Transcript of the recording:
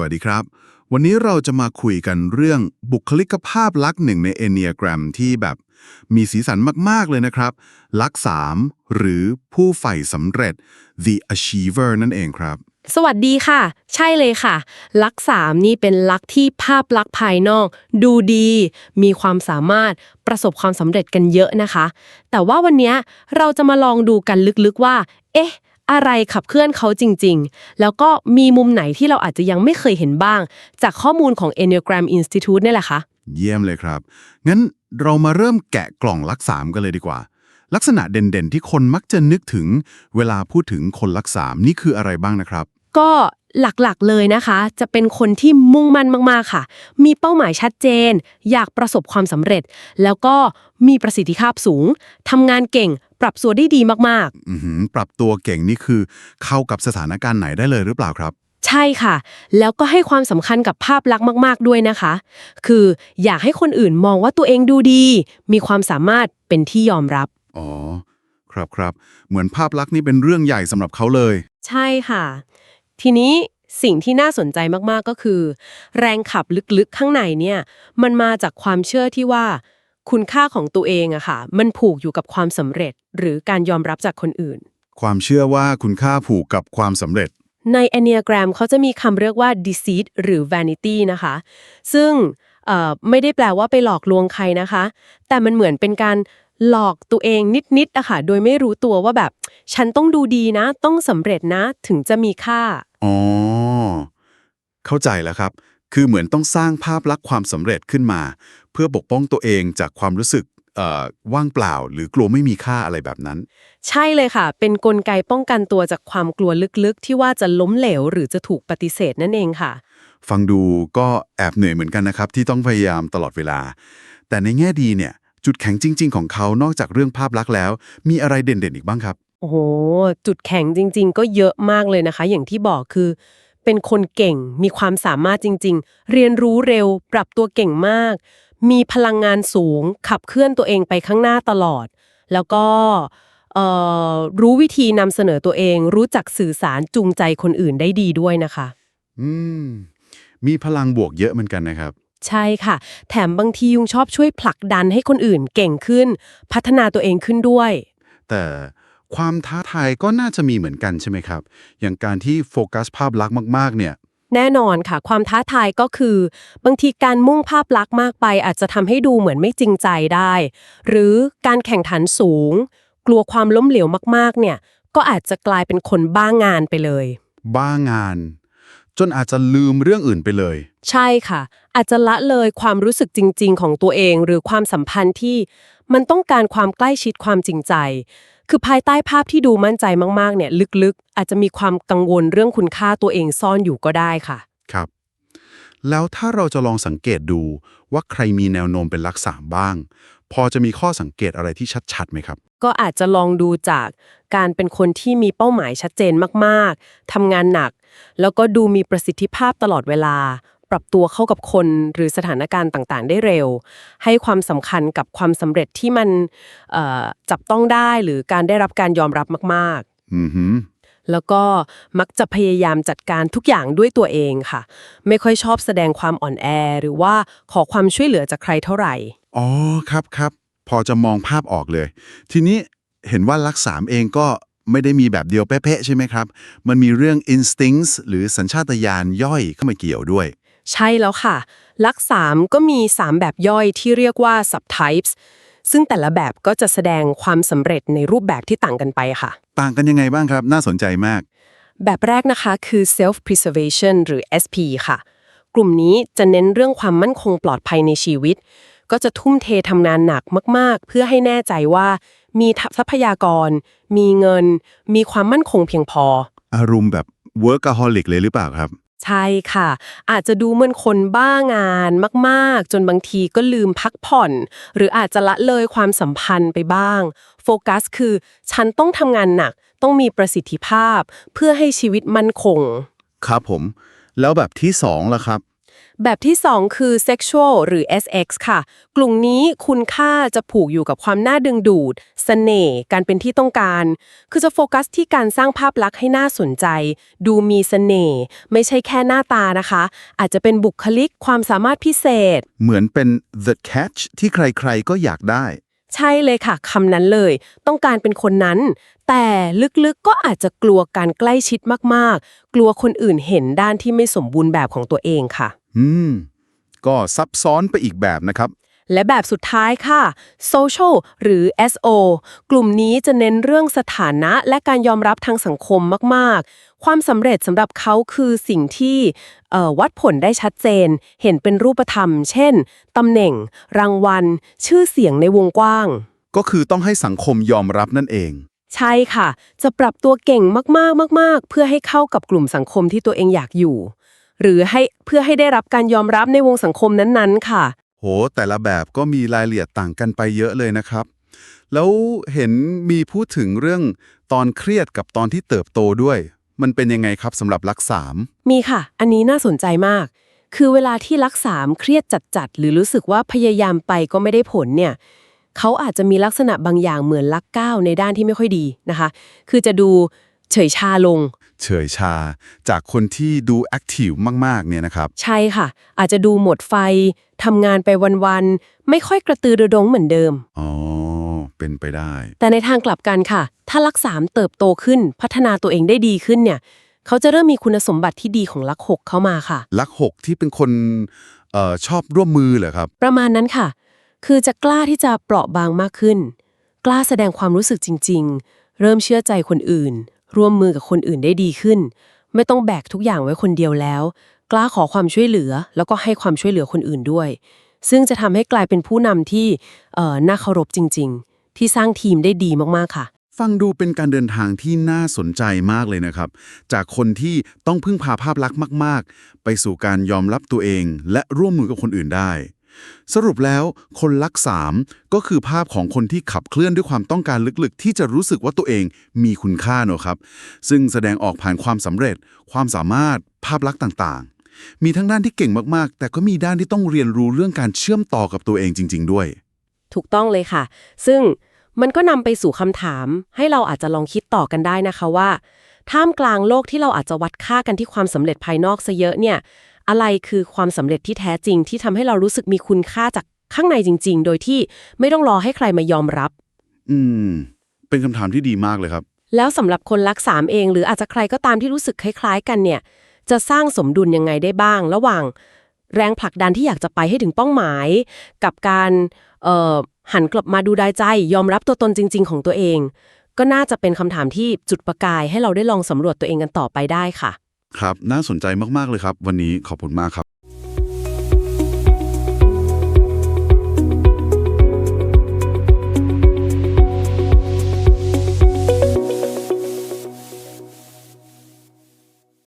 วัสดีครับ วันนี้เราจะมาคุยกันเรื่องบุคลิกภาพลักษณ์หนึ่งใน Enneagram ที่แบบมีสีสันมาก ๆ เลยนะครับ ลักษณ์สามหรือผู้ใฝ่สำเร็จ the achiever นั่นเองครับ สวัสดีค่ะ ใช่เลยค่ะ ลักษสามนี่เป็นลักษณ์ที่ภาพลักษณ์ภายนอก ดูดี มีความสามารถประสบความสำเร็จกันเยอะนะคะ แต่ว่าวันนี้เราจะมาลองดูกันลึกๆว่า เอ๊ะ อะไรขับเคลื่อนเขาจริง ๆ แล้วก็มีมุมไหนที่เราอาจจะยังไม่เคยเห็นบ้าง จากข้อมูลของ Enneagram Institute นี่แหละค่ะ เยี่ยมเลยครับ งั้นเรามาเริ่มแกะกล่องลักสามกันเลยดีกว่า ลักษณะเด่นๆ ที่คนมักจะนึกถึง เวลาพูดถึงคนลักสามนี่คืออะไรบ้างนะครับ ก็หลักๆเลยนะคะ จะเป็นคนที่มุ่งมั่นมากๆค่ะ มีเป้าหมายชัดเจน อยากประสบความสำเร็จ แล้วก็มีประสิทธิภาพสูงทำงานเก่ง ปรับตัวได้ดีมากอือหือปรับตัวเก่งนี่คือ เข้ากับสถานการณ์ไหนได้เลยหรือเปล่าครับๆใช่ค่ะ แล้วก็ให้ความสำคัญกับภาพลักษณ์มาก ๆ ด้วยนะคะ คืออยากให้คนอื่นมองว่าตัวเองดูดี มีความสามารถเป็นที่ยอมรับ อ๋อ ครับครับ เหมือนภาพลักษณ์นี่เป็นเรื่องใหญ่สำหรับเขาเลย ใช่ค่ะ ทีนี้สิ่งที่น่าสนใจมากๆก็คือ แรงขับลึกๆข้างในเนี่ยมันมาจากความเชื่อที่ว่า คุณค่าของตัวเองอะค่ะ มันผูกอยู่กับความสำเร็จ หรือการยอมรับจากคนอื่น ความเชื่อว่าคุณค่าผูกกับความสำเร็จ ใน Enneagram เขาจะมีคำเรียกว่า deceit หรือ vanity นะคะ ซึ่งเอ่อไม่ได้แปลว่าไปหลอกลวงใครนะคะ แต่มันเหมือนเป็นการ หลอกตัวเองนิดๆอะค่ะโดยไม่รู้ตัวว่าแบบ ฉันต้องดูดีนะ ต้องสำเร็จนะถึงจะมีค่า อ๋อ เข้าใจแล้วครับ คือเหมือนต้องสร้างภาพลักษณ์ความสำเร็จขึ้นมา เพื่อปกป้องตัวเองจากความรู้สึกเอ่อว่างเปล่า หรือกลัวไม่มีค่าอะไรแบบนั้น ใช่เลยค่ะ เป็นนกลไกป้องกันตัวจากความกลัวลึกๆ ที่ว่าจะล้มเหลวหรือจะถูกปฏิเสธนั่นเองค่ะ ฟังดูก็แอบเหนื่อยเหมือนกันนะครับ ที่ต้องพยายามตลอดเวลา แต่ในแง่ดีเนี่ย จุดแข็งจริง ๆ ของเขานอกจากเรื่องภาพลักษณ์แล้ว มีอะไรเด่นๆ อีกบ้างครับ โอ้โห จุดแข็งจริง ๆ ก็เยอะมากเลยนะคะ อย่างที่บอกคือ เป็นคนเก่ง มีความสามารถจริง ๆ เรียนรู้เร็ว ปรับตัวเก่งมาก มีพลังงานสูง ขับเคลื่อนตัวเองไปข้างหน้าตลอด แล้วก็เอ่อรู้วิธีนำเสนอตัวเอง รู้จักสื่อสารจูงใจคนอื่นได้ดีด้วยนะคะ อืม มีพลังบวกเยอะเหมือนกันนะครับ ใช่ค่ะ แถมบางทียุงชอบช่วยผลักดันให้คนอื่นเก่งขึ้น พัฒนาตัวเองขึ้นด้วย แต่ความท้าทายก็น่าจะมีเหมือนกันใช่ไหมครับ อย่างการที่โฟกัสภาพลักษณ์มาก ๆ เนี่ย แน่นอนค่ะ ความท้าทายก็คือ บางทีการมุ่งภาพลักษณ์มากไป อาจจะทำให้ดูเหมือนไม่จริงใจได้ หรือการแข่งขันสูง กลัวความล้มเหลวมากๆ เนี่ย ก็อาจจะกลายเป็นคนบ้างานไปเลย บ้างาน จนอาจจะลืมเรื่องอื่นไปเลย ใช่ค่ะ อาจจะละเลยความรู้สึกจริง ๆ ของตัวเอง หรือความสัมพันธ์ที่มันต้องการความใกล้ชิดความจริงใจ คือภายใต้ภาพที่ดูมั่นใจมากๆ เนี่ยลึกๆ อาจจะมีความกังวลเรื่องคุณค่าตัวเองซ่อนอยู่ก็ได้ค่ะ ครับ แล้วถ้าเราจะลองสังเกตดูว่าใครมีแนวโน้มเป็นลักษณะบ้าง พอจะมีข้อสังเกตอะไรที่ชัดๆไหมครับ ก็อาจจะลองดูจากการเป็นคนที่มีเป้าหมายชัดเจนมากๆทำงานหนัก แล้วก็ดูมีประสิทธิภาพตลอดเวลา ปรับตัวเข้ากับคนหรือสถานการณ์ต่างๆ ได้เร็ว ให้ความสำคัญกับความสำเร็จที่มันเอ่อจับต้องได้หรือการได้รับการยอมรับมากอือหือๆแล้วก็มักจะพยายามจัดการทุกอย่างด้วยตัวเองค่ะ ไม่ค่อยชอบแสดงความอ่อนแอ หรือว่าขอความช่วยเหลือจากใครเท่าไหร่ อ๋อครับครับ พอจะมองภาพออกเลย ทีนี้เห็นว่าลักษามเองก็ ไม่ได้มีแบบเดียวเป๊ะๆใช่ไหมครับ มันมีเรื่อง instincts หรือสัญชาตญาณย่อยเข้ามาเกี่ยวด้วย ใช่แล้วค่ะลักษามก็มี 3 แบบย่อยที่เรียกว่า subtypes ซึ่งแต่ละแบบก็จะแสดงความสำเร็จในรูปแบบที่ต่างกันไปค่ะ ต่างกันยังไงบ้างครับ น่าสนใจมาก แบบแรกนะคะคือ self preservation หรือ SP ค่ะ กลุ่มนี้จะเน้นเรื่องความมั่นคงปลอดภัยในชีวิต ก็จะทุ่มเททำงานหนักมาก ๆ เพื่อให้แน่ใจว่า มีทรัพยากร มีเงิน มีความมั่นคงเพียงพอ อารมณ์แบบ workaholic เลยหรือเปล่าครับ ใช่ค่ะ อาจจะดูเหมือนคนบ้างานมากๆ จนบางทีก็ลืมพักผ่อน หรืออาจจะละเลยความสัมพันธ์ไปบ้าง โฟกัสคือ ฉันต้องทำงานหนัก ต้องมีประสิทธิภาพ เพื่อให้ชีวิตมั่นคง ครับผม แล้วแบบที่สองล่ะครับ แบบที่ 2 คือ sexual หรือ SX ค่ะ กลุ่มนี้คุณค่าจะผูกอยู่กับความน่าดึงดูดเสน่ห์การเป็นที่ต้องการ คือจะโฟกัสที่การสร้างภาพลักษณ์ให้น่าสนใจ ดูมีเสน่ห์ไม่ใช่แค่หน้าตานะคะ อาจจะเป็นบุคลิกความสามารถพิเศษ เหมือนเป็น the catch ที่ใครๆก็อยากได้ ใช่เลยค่ะคำนั้นเลย ต้องการเป็นคนนั้น แต่ลึกๆก็อาจจะกลัวการใกล้ชิดมากๆ กลัวคนอื่นเห็นด้านที่ไม่สมบูรณ์แบบของตัวเองค่ะ อืม ก็ซับซ้อนไปอีกแบบนะครับ และแบบสุดท้ายค่ะ social หรือ SO กลุ่มนี้จะเน้นเรื่องสถานะและการยอมรับทางสังคมมาก ๆ ความสำเร็จสำหรับเขาคือสิ่งที่เอ่อวัดผลได้ชัดเจน เห็นเป็นรูปธรรม เช่นตำแหน่ง รางวัล ชื่อเสียงในวงกว้าง ก็คือต้องให้สังคมยอมรับนั่นเองใช่ค่ะ จะปรับตัวเก่งมากๆ มาก ๆ เพื่อให้เข้ากับกลุ่มสังคมที่ตัวเองอยากอยู่ หรือให้เพื่อให้ได้รับการยอมรับในวงสังคมนั้นๆ ค่ะ โห แต่ละแบบก็มีรายละเอียดต่างกันไปเยอะเลยนะครับ แล้วเห็นมีพูดถึงเรื่องตอนเครียดกับตอนที่เติบโตด้วย มันเป็นยังไงครับสำหรับลักษามมีค่ะ อันนี้น่าสนใจมาก คือเวลาที่รักสามเครียดจัดๆหรือรู้สึกว่าพยายามไปก็ไม่ได้ผลเนี่ยเขาอาจจะมีลักษณะบางอย่างเหมือนลักก้าวในด้านที่ไม่ค่อยดีนะคะ คือจะดูเฉยชาลง เฉยชา จากคนที่ดูแอคทีฟมากๆเนี่ยนะครับ ใช่ค่ะ อาจจะดูหมดไฟทำงานไปวันๆ ไม่ค่อยกระตือรือร้นเหมือนเดิม อ๋อ เป็นไปได้ แต่ในทางกลับกันค่ะ ถ้าลักสามเติบโตขึ้นพัฒนาตัวเองได้ดีขึ้นเนี่ย เขาจะเริ่มมีคุณสมบัติที่ดีของลักหกเข้ามาค่ะ ลักหกที่เป็นคนเอ่อชอบร่วมมือเหรอครับ ประมาณนั้นค่ะ คือจะกล้าที่จะเปราะบางมากขึ้น กล้าแสดงความรู้สึกจริง ๆ เริ่มเชื่อใจคนอื่น ร่วมมือกับคนอื่นได้ดีขึ้น ไม่ต้องแบกทุกอย่างไว้คนเดียวแล้ว กล้าขอความช่วยเหลือ แล้วก็ให้ความช่วยเหลือคนอื่นด้วย ซึ่งจะทำให้กลายเป็นผู้นำที่เอ่อน่าเคารพจริง ๆ ที่สร้างทีมได้ดีมากๆค่ะ ฟังดูเป็นการเดินทางที่น่าสนใจมากเลยนะครับ จากคนที่ต้องพึ่งพาภาพลักษณ์มาก ๆ ไปสู่การยอมรับตัวเอง และร่วมมือกับคนอื่นได้ สรุปแล้วคนลักษามก็คือภาพของคนที่ขับเคลื่อนด้วยความต้องการลึกๆ ที่จะรู้สึกว่าตัวเองมีคุณค่าเนอะครับ ซึ่งแสดงออกผ่านความสำเร็จ ความสามารถ ภาพลักษณ์ต่างๆ มีทั้งด้านที่เก่งมากๆ แต่ก็มีด้านที่ต้องเรียนรู้เรื่องการเชื่อมต่อกับตัวเองจริง ๆ ด้วย ถูกต้องเลยค่ะ ซึ่งมันก็นำไปสู่คำถาม ให้เราอาจจะลองคิดต่อกันได้นะคะว่า ท่ามกลางโลกที่เราอาจจะวัดค่ากันที่ความสำเร็จภายนอกซะเยอะเนี่ย อะไรคือความสำเร็จที่แท้จริงที่ทำให้เรารู้สึกมีคุณค่าจากข้างในจริง ๆ โดยที่ไม่ต้องรอให้ใครมายอมรับ อืม เป็นคำถามที่ดีมากเลยครับ แล้วสำหรับคนรักสามเอง หรืออาจจะใครก็ตามที่รู้สึกคล้าย ๆ กันเนี่ย จะสร้างสมดุลยังไงได้บ้าง ระหว่างแรงผลักดันที่อยากจะไปให้ถึงเป้าหมาย กับการเอ่อหันกลับมาดูได้ใจ ยอมรับตัวตนจริง ๆ ของตัวเอง ก็น่าจะเป็นคำถามที่จุดประกายให้เราได้ลองสำรวจตัวเองกันต่อไปได้ค่ะ ครับ น่าสนใจมาก ๆ เลยครับ วันนี้ขอบคุณมากครับ